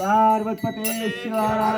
पार्वतीपते शिवाय